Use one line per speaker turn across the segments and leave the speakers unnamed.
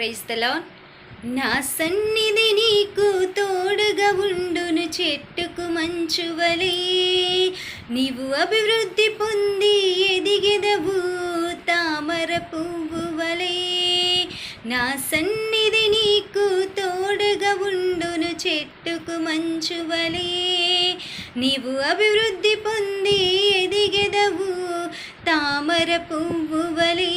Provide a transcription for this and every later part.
ప్రైస్తలో నా సన్నిధి నీకు తోడుగా ఉండును చెట్టుకు మంచువలే నీవు అభివృద్ధి పొంది ఎదిగెదవు తామర పువ్వు వలే. నా సన్నిధి నీకు తోడుగా ఉండును చెట్టుకు మంచువలే నీవు అభివృద్ధి పొంది ఎదిగెదవు తామర పువ్వు వలే.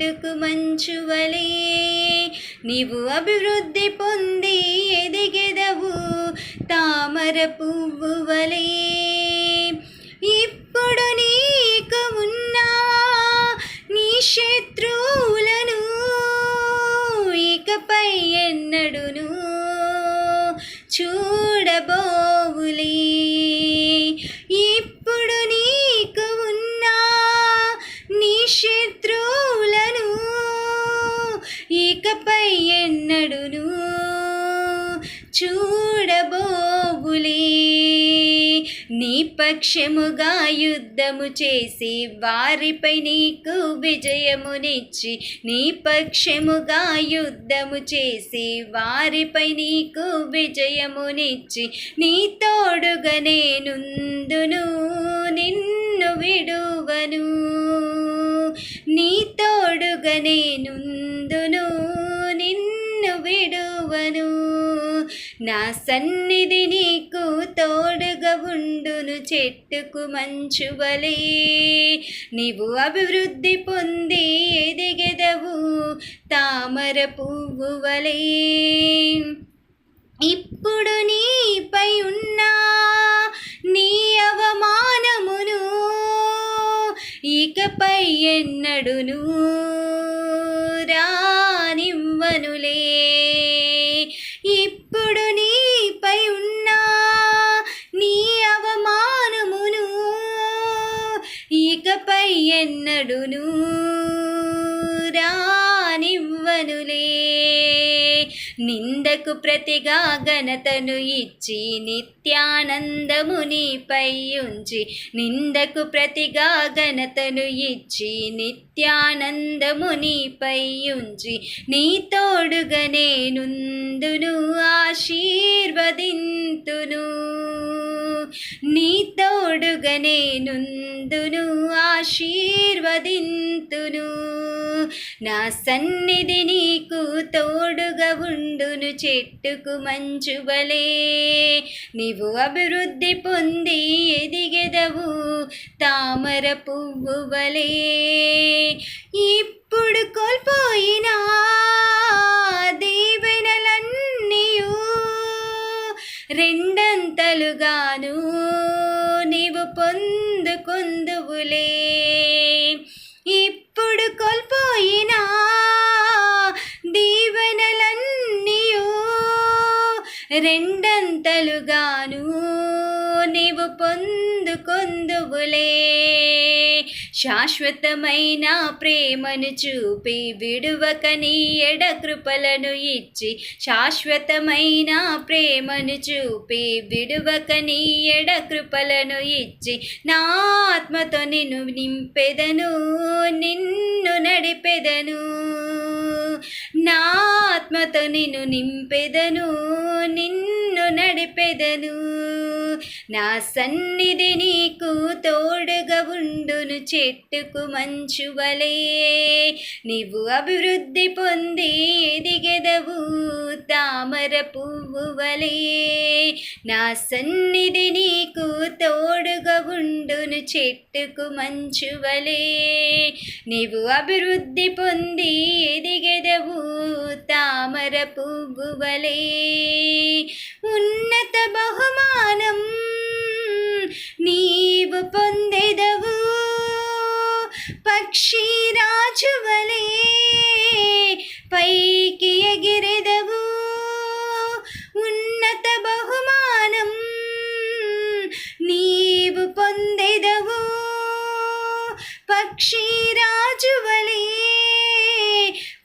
చెట్టుకు మంచు వలే నీవు అభివృద్ధి పొంది ఎదిగెదవు తామర పువ్వు వలే. చూడబోగులే. నీ పక్షముగా యుద్ధము చేసి వారిపై నీకు విజయమునిచ్చి నీ పక్షముగా యుద్ధము చేసి వారిపై నీకు విజయమునిచ్చి నీ తోడుగా నేనుందును నిన్ను విడువను. నీ తోడుగా నేనుందును నిన్ను విడువను. నా సన్నిధి నీకు తోడుగా ఉండును చెట్టుకు మంచువలే నీవు అభివృద్ధి పొంది ఎదిగెదవు తామర పువ్వు వలే. ఇప్పుడు నీపై ఉన్న నీ అవమానమును ఇకపై ఎన్నడును రానివ్వనులే నిందకు ప్రతిగా ఘనతను ఇచ్చి నిత్యానందము నీపై ఉంచి నిందకు ప్రతిగా ఘనతను ఇచ్చి నిత్యానందము నీపై ఉంచి నీ తోడుగా నేనుందును ఆశీర్వదింతును. తోడుగనే నుందును ఆశీర్వదింతును. నా సన్నిధి నీకు తోడుగా ఉండును చెట్టుకు మంచువలే నీవు అభివృద్ధి పొంది ఎదిగెదవు తామర పువ్వు వలే. పొందుకొందువులే ఇప్పుడు కోల్పోయినా దీవెనలన్నీయు రెండంతలుగాను నీవు పొందుకొందువులే శాశ్వతమైన ప్రేమను చూపి విడువక నీ ఎడ కృపలను ఇచ్చి శాశ్వతమైన ప్రేమను చూపి విడువక నీ ఎడ కృపలను ఇచ్చి నా ఆత్మతో నిన్ను నింపెదను నిన్ను నడిపెదను. నా ఆత్మతో నిన్ను నింపెదను నిన్ను నడిపెదను. నా సన్నిధి నీకు తోడుగా ఉండును చెట్టుకు మంచువలే నీవు అభివృద్ధి పొంది ఎదిగెదవు తామర పువ్వు వలే. నా సన్నిధి నీకు తోడుగా ఉండును చెట్టుకు మంచువలే నీవు అభివృద్ధి పొంది ఎదిగెదవు తామర పువ్వు వలే. ఉన్నత బహు పక్షి రాజువలే పైకి ఎగిరెదవు ఉన్నత బహుమానం నీవు పొందెదవు పక్షి రాజువలే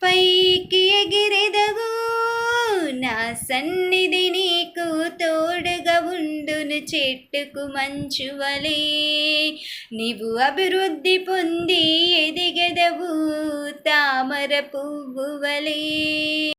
పైకి ఎగిరెదవు నా సన్నిధి నీకు తోడుగా ఉండును చెట్టుకు మంచువలే. నీవు అభివృద్ధి పొంది ఎదిగెదవు తామర పువ్వువలే.